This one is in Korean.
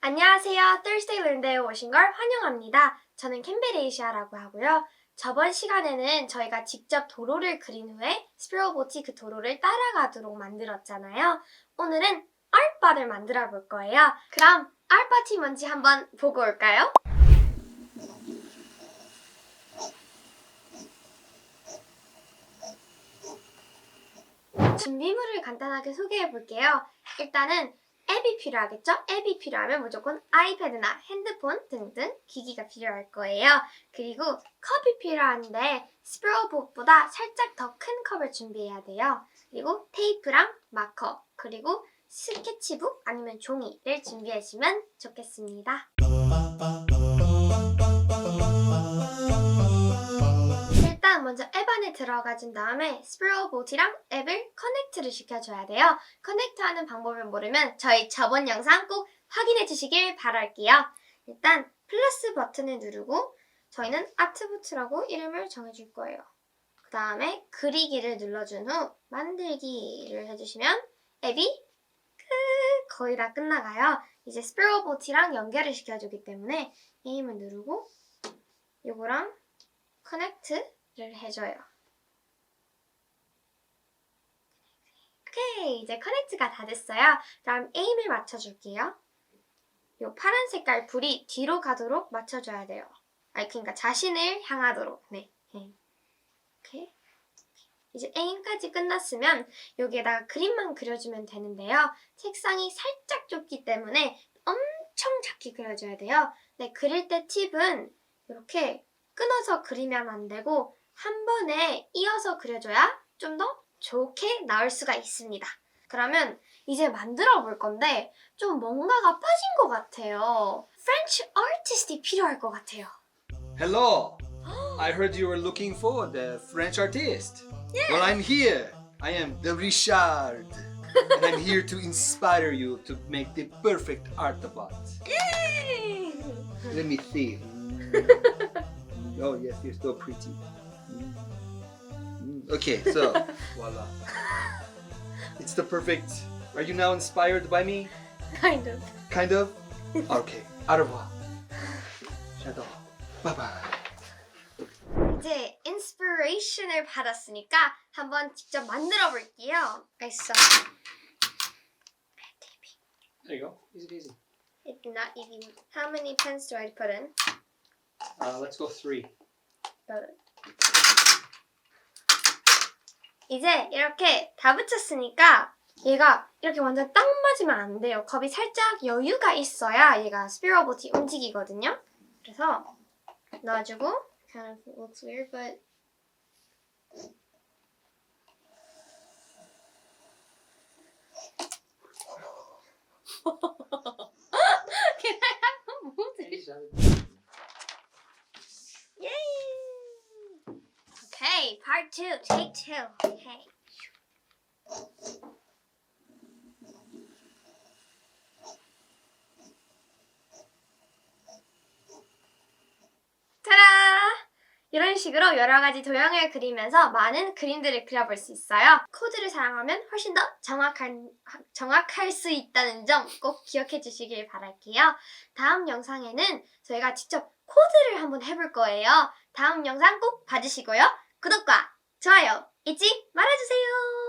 안녕하세요. Thursday Learn에 오신 걸 환영합니다. 저는 캠베레이시아라고 하고요. 저번 시간에는 저희가 직접 도로를 그린 후에 스피로보티 그 도로를 따라가도록 만들었잖아요. 오늘은 알바를 만들어 볼 거예요. 그럼 알바티 뭔지 한번 보고 올까요? 준비물을 간단하게 소개해 볼게요. 일단은 앱이 필요하겠죠? 앱이 필요하면 무조건 아이패드나 핸드폰 등등 기기가 필요할 거예요. 그리고 컵이 필요한데 스프로봇보다 살짝 더 큰 컵을 준비해야 돼요. 그리고 테이프랑 마커 그리고 스케치북 아니면 종이를 준비하시면 좋겠습니다. 먼저 앱 안에 들어가준 다음에 스프로봇이랑 앱을 커넥트를 시켜줘야 돼요. 커넥트하는 방법을 모르면 저희 저번 영상 꼭 확인해 주시길 바랄게요. 일단 플러스 버튼을 누르고 저희는 아트부트라고 이름을 정해줄 거예요. 그 다음에 그리기를 눌러준 후 만들기를 해주시면 앱이 끝 거의 다 끝나가요. 이제 스프로봇이랑 연결을 시켜주기 때문에 에임을 누르고 요거랑 커넥트를 해줘요. 오케이, 이제 커넥트가 다 됐어요. 다음 에임을 맞춰줄게요. 요 파란 색깔 불이 뒤로 가도록 맞춰줘야 돼요. 아니, 그러니까 자신을 향하도록. 네. 네. 오케이. 이제 에임까지 끝났으면 여기에다가 그림만 그려주면 되는데요. 책상이 살짝 좁기 때문에 엄청 작게 그려줘야 돼요. 네, 그릴 때 팁은 이렇게 끊어서 그리면 안 되고 한 번에 이어서 그려줘야 좀 더 좋게 나올 수가 있습니다. 그러면 이제 만들어 볼 건데 좀 뭔가가 빠진 것 같아요. 프렌치 아티스트이 필요할 것 같아요. Hello. I heard you were looking for the French artist. Well, I'm here. I am the Richard. and I'm here to inspire you to make the perfect art about. Let me see. Mm. oh, yes, you're so pretty. Mm. Mm, Okay, so voila. It's the perfect. Are you now inspired by me? kind of. Kind of? Okay. Au revoir. Shadow. Bye bye. 이제 인스피레이션을 받았으니까 한번 직접 만들어 볼게요. 알았어. There you go. Easy peasy. It's not easy. How many pens do I put in? Uh, let's go three. 이제 이렇게 다 붙였으니까 얘가 이렇게 완전 딱 맞으면 안 돼요. 컵이 살짝 여유가 있어야 얘가 스피러봇이 움직이거든요. 그래서 넣어주고 kind of looks weird, but Okay, part two, take two. Okay. 이런 식으로 여러 가지 도형을 그리면서 많은 그림들을 그려볼 수 있어요. 코드를 사용하면 훨씬 더 정확한, 정확할 수 있다는 점 꼭 기억해 주시길 바랄게요. 다음 영상에는 저희가 직접 코드를 한번 해볼 거예요. 다음 영상 꼭 봐주시고요. 구독과 좋아요 잊지 말아주세요.